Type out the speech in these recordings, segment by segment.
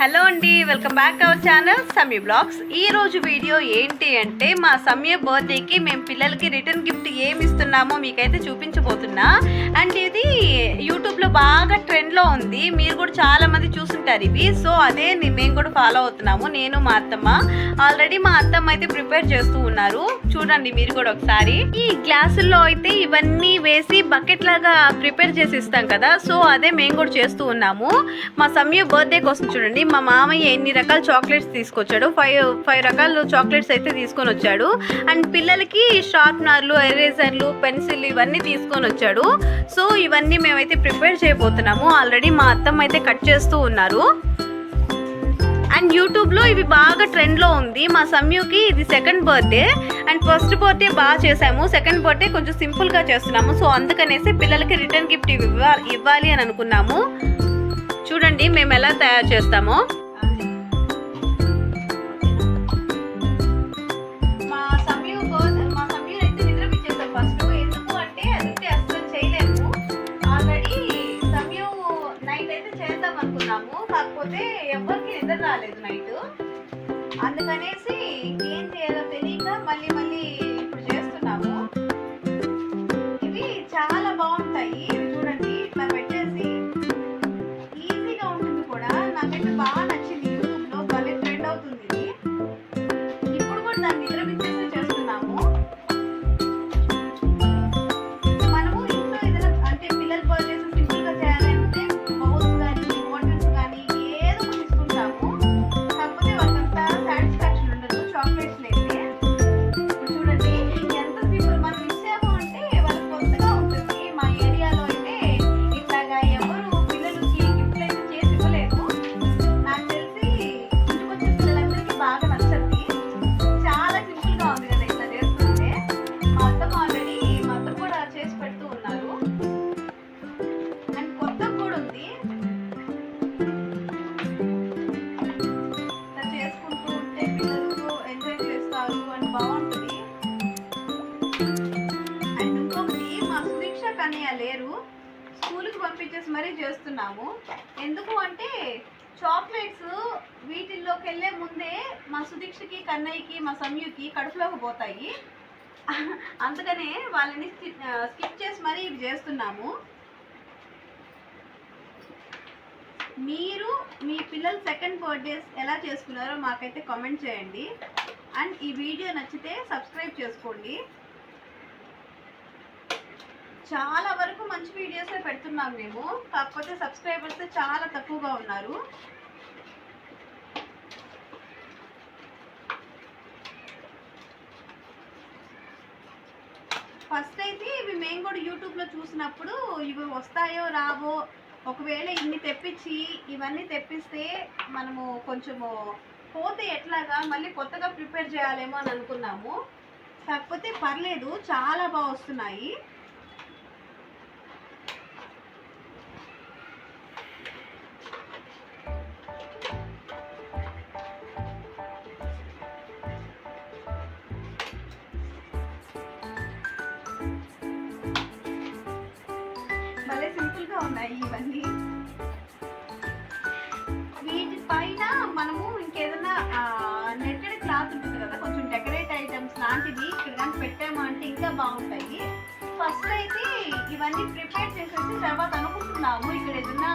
Hello అండి welcome back our channel Sami vlogs. ఈ రోజు వీడియో ఏంటి అంటే మా సమయ బర్త్డేకి మేము పిల్లలకి రిటర్న్ గిఫ్ట్ ఏమి ఇస్తున్నామో మీకైతే చూపించబోతున్నా. అండ్ ఇది యూట్యూబ్లో బాగా ట్రెండ్లో ఉంది. మీరు కూడా చాలామంది చూసుంటారు ఇవి. సో అదే మేము కూడా ఫాలో అవుతున్నాము. నేను మా అత్తమ్మ. ఆల్రెడీ మా అత్తమ్మ అయితే ప్రిపేర్ చేస్తూ ఉన్నారు. చూడండి మీరు కూడా ఒకసారి. ఈ గ్లాసుల్లో అయితే ఇవన్నీ వేసి బకెట్ లాగా ప్రిపేర్ చేసి ఇస్తాం కదా. సో అదే మేము కూడా చేస్తూ ఉన్నాము. మా సమయ బర్త్డే కోసం చూడండి. మా మామయ్య ఎన్ని రకాల చాక్లెట్స్ తీసుకొచ్చాడు ఫైవ్ ఫైవ్ రకాల చాక్లెట్స్ అయితే తీసుకొని వచ్చాడు. అండ్ పిల్లలకి షార్ప్నర్లు ఎరేజర్లు పెన్సిల్ ఇవన్నీ తీసుకొని వచ్చాడు. సో ఇవన్నీ మేమైతే ప్రిపేర్ చేయబోతున్నాము. ఆల్రెడీ మా అత్తమ్మ అయితే కట్ చేస్తూ ఉన్నారు. అండ్ యూట్యూబ్లో ఇవి బాగా ట్రెండ్లో ఉంది. మా సమ్యుకి ఇది second birthday. And first birthday బాగా చేసాము సెకండ్ బర్త్డే కొంచెం సింపుల్గా చేస్తున్నాము. సో అందుకనేసి పిల్లలకి రిటర్న్ గిఫ్ట్ ఇవ్వాలి ఇవ్వాలి అని అనుకున్నాము. చూడండి మేము ఎలా తయారు చేస్తామో. మా సమయం మా సమయం ఎందుకు అంటే ఆల్రెడీ సమయం నైట్ అయితే కాకపోతే ఎవరికి నిద్ర రాలేదు నైట్ అందుకనేసి ఏం చేయాలో తెలియక మళ్ళీ మళ్ళీ ఇప్పుడు చేస్తున్నాము. ఇవి చాలా బాగుంటాయి. మరీ చేస్తున్నాము. ఎందుకు అంటే చాక్లెట్స్ వీటిల్లోకి వెళ్ళే ముందే మా సుదీక్షకి కన్నయ్యకి మా సంయుకి కడుపులోకి పోతాయి. అందుకనే వాళ్ళని స్కిప్ చేసి మరీ ఇవి చేస్తున్నాము. మీరు మీ పిల్లల సెకండ్ బర్త్డేస్ ఎలా చేసుకున్నారో మాకైతే కామెంట్ చేయండి. అండ్ ఈ వీడియో నచ్చితే సబ్స్క్రైబ్ చేసుకోండి. చాలా వరకు మంచి వీడియోసే పెడుతున్నాం మేము. కాకపోతే సబ్స్క్రైబర్స్ చాలా తక్కువగా ఉన్నారు. ఫస్ట్ అయితే ఇవి మేము కూడా యూట్యూబ్లో చూసినప్పుడు ఇవి వస్తాయో రావో ఒకవేళ ఇన్ని తెప్పించి ఇవన్నీ తెప్పిస్తే మనము కొంచెము పోతే ఎట్లాగా మళ్ళీ కొత్తగా ప్రిపేర్ చేయాలేమో అని అనుకున్నాము. కాకపోతే పర్లేదు చాలా బాగా వస్తున్నాయి. ఉన్నాయి ఇవన్నీ. వీటి పైన మనము ఇంకేదైనా నెట్టెడ్ క్లాత్ ఉంటుంది కదా కొంచెం డెకరేట్ ఐటమ్స్ లాంటివి ఇక్కడ కానీ పెట్టాము అంటే ఇంకా బాగుంటాయి. ఫస్ట్ అయితే ఇవన్నీ ప్రిపేర్ చేసేసి తర్వాత అనుకుంటున్నాము ఇక్కడ ఏదైనా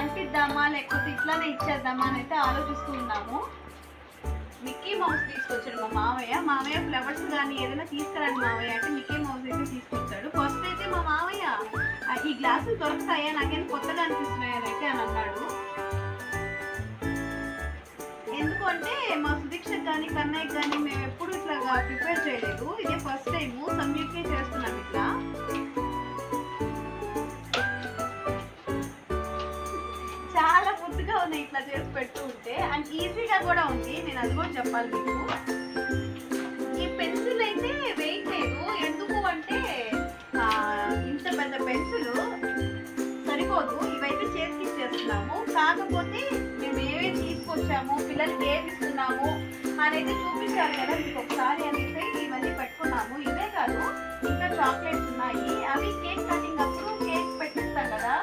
అంటిద్దామా లేకపోతే ఇట్లానే ఇచ్చేద్దామా అని అయితే ఆలోచిస్తూ ఉన్నాము. మిక్కీ మౌస్ తీసుకొచ్చాడు మా మామయ్య మామయ్య ఫ్లవర్స్ కానీ ఏదైనా తీసుకురండి మామయ్య అంటే మిక్కీ ఈ గ్లాసులు దొరుకుతాయా? నాకేం కొత్తగా అనిపిస్తున్నాయి అయితే అని అన్నాడు. ఎందుకంటే మా సుదీక్షకు కానీ కన్నయ్యకి కానీ మేము ఎప్పుడు ఇట్లా ప్రిపేర్ చేయలేదు. ఇదే ఫస్ట్ టైం సంయుక్తే చేస్తున్నాం ఇట్లా. చాలా ఫుడ్గా ఉన్నాయి ఇట్లా చేసి పెడుతూ ఉంటే అండ్ ఈజీగా కూడా ఉంది. నేను అది కూడా చెప్పాలి మీకు. కాకపోతే మేము ఏమేమి తీసుకొచ్చాము పిల్లలకి ఏమి ఇస్తున్నాము అనేది చూపించాలి కదా మీకు ఒకసారి అనేసి ఇవన్నీ పెట్టుకున్నాము. ఇవే కాదు ఇంకా చాక్లెట్స్ ఉన్నాయి. అవి కేక్ కటింగ్ అప్పుడు కేక్ పెట్టిస్తాం కదా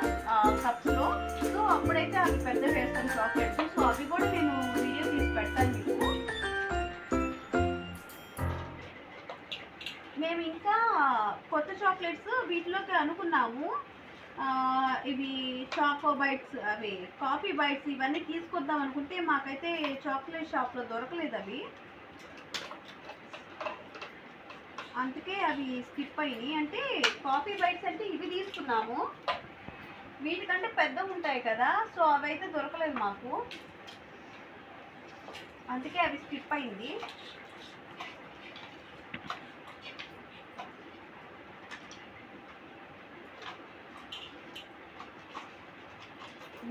కప్స్లో సో అప్పుడైతే అవి పెద్ద పెడతాను చాక్లెట్స్ సో అవి కూడా నేను వీడియో తీసి పెడతాను మీకు. మేము ఇంకా కొత్త చాక్లెట్స్ వీటిలోకి అనుకున్నాము. ఇవి చాకో బైట్స్ అవి కాఫీ బైట్స్ ఇవన్నీ తీసుకొద్దాం అనుకుంటే మాకైతే చాక్లెట్ షాప్లో దొరకలేదు అవి. అందుకే అవి స్కిప్ అయినాయి. అంటే కాఫీ బైట్స్ అంటే ఇవి తీసుకున్నాము. వీటికంటే పెద్దగా ఉంటాయి కదా సో అవి అయితే దొరకలేదు మాకు. అందుకే అవి స్కిప్ అయింది.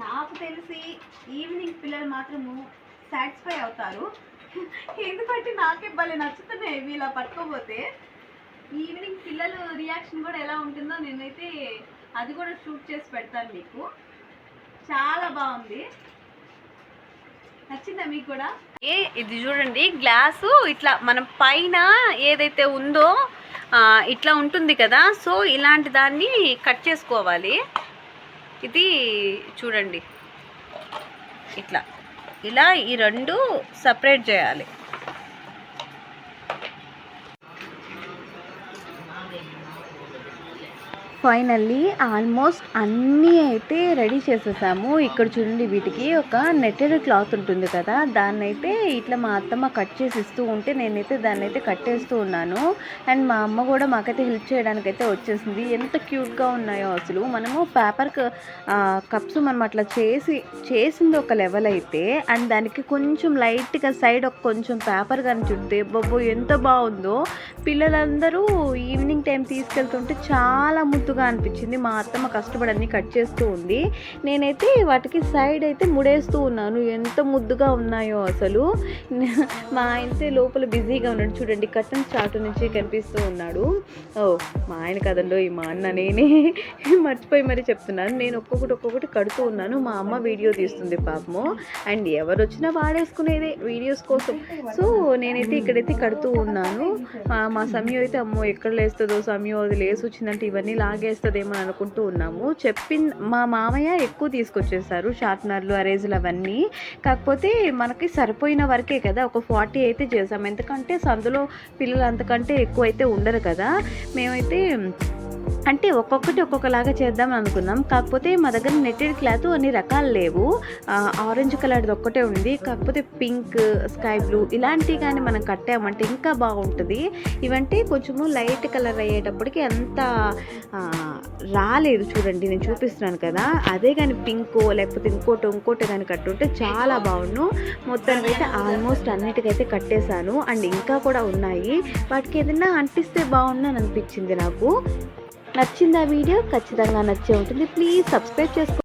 నాకు తెలిసి ఈవినింగ్ పిల్లలు మాత్రము సాటిస్ఫై అవుతారు. ఎందుకంటే నాకే భలే నచ్చుతున్నాయి ఇవి ఇలా పట్టుకోపోతే. ఈవినింగ్ పిల్లలు రియాక్షన్ కూడా ఎలా ఉంటుందో నేనైతే అది కూడా షూట్ చేసి పెడతాను మీకు. చాలా బాగుంది. నచ్చిందా మీకు కూడా? ఏ ఇది చూడండి గ్లాసు ఇట్లా మనం పైన ఏదైతే ఉందో ఇట్లా ఉంటుంది కదా సో ఇలాంటి దాన్ని కట్ చేసుకోవాలి. ఇది చూడండి. ఇట్లా. ఇలా ఈ రెండు సపరేట్ చేయాలి. ఫైనల్లీ ఆల్మోస్ట్ అన్నీ అయితే రెడీ చేసేసాము. ఇక్కడ చూడండి వీటికి ఒక నెట్టెడ్ క్లాత్ ఉంటుంది కదా దాన్ని అయితే ఇట్లా మా అత్తమ్మ కట్ చేసి ఇస్తూ ఉంటే నేనైతే దాన్ని అయితే కట్టేస్తూ ఉన్నాను. అండ్ మా అమ్మ కూడా మాకైతే హెల్ప్ చేయడానికి అయితే వచ్చేసింది. ఎంత క్యూట్గా ఉన్నాయో అసలు. మనము పేపర్ కప్స్ మనం అట్లా చేసి చేసింది ఒక లెవెల్ అయితే అండ్ దానికి కొంచెం లైట్గా సైడ్ ఒక కొంచెం పేపర్ కానీ చుడితే బాబో ఎంత బాగుందో. పిల్లలందరూ ఈవినింగ్ టైం తీసుకెళ్తుంటే చాలా ముద్దుగా అనిపించింది. మా అత్తమ్మ కష్టపడి కట్ చేస్తూ ఉంది. నేనైతే వాటికి సైడ్ అయితే ముడేస్తూ ఉన్నాను. ఎంత ముద్దుగా ఉన్నాయో అసలు. మా ఆయనతే లోపల బిజీగా ఉన్నాడు. చూడండి కట్టన్ చాటు నుంచి కనిపిస్తూ ఉన్నాడు. ఓ మా ఆయన కదండో ఈ మా అన్న. నేనే మర్చిపోయి మరి చెప్తున్నాను. నేను ఒక్కొక్కటి ఒక్కొక్కటి కడుతూ ఉన్నాను. మా అమ్మ వీడియో తీస్తుంది పాపము. అండ్ ఎవరు వచ్చినా వాడేసుకునేదే వీడియోస్ కోసం. సో నేనైతే ఇక్కడైతే కడుతూ ఉన్నాను. మా సమయం అయితే అమ్మో ఎక్కడ లేస్తుందో సమయం అది లేసి వచ్చిందంటే ఇవన్నీ లాగేస్తుందేమో అనుకుంటూ ఉన్నాము. చెప్పిన మా మామయ్య ఎక్కువ తీసుకొచ్చేసారు షార్ప్నర్లు అరేజులు అవన్నీ. కాకపోతే మనకి సరిపోయిన వరకే కదా ఒక ఫార్టీ అయితే చేసాం. ఎందుకంటే సందులో పిల్లలు అంతకంటే ఎక్కువ అయితే ఉండరు కదా. మేమైతే అంటే ఒక్కొక్కటి ఒక్కొక్కలాగా చేద్దాం అనుకున్నాం. కాకపోతే మా దగ్గర నెట్టెడ్ క్లాత్ అన్ని రకాలు లేవు. ఆరెంజ్ కలర్ది ఒక్కటే ఉంది. కాకపోతే పింక్ స్కై బ్లూ ఇలాంటివి కానీ మనం కట్టామంటే ఇంకా బాగుంటుంది. ఇవంటే కొంచెము లైట్ కలర్ అయ్యేటప్పటికి అంత రాలేదు చూడండి. నేను చూపిస్తున్నాను కదా. అదే కానీ పింకో లేకపోతే ఇంకోటి ఇంకోటి కానీ కట్టుంటే చాలా బాగుండు. మొత్తానికి అయితే ఆల్మోస్ట్ అన్నిటికైతే కట్టేశాను. అండ్ ఇంకా కూడా ఉన్నాయి. వాటికి ఏదైనా అంటిస్తే బాగుందని అనిపించింది నాకు. నచ్చిందా వీడియో? ఖచ్చితంగా నచ్చే ఉంటుంది. ప్లీజ్ సబ్స్క్రైబ్ చేసుకో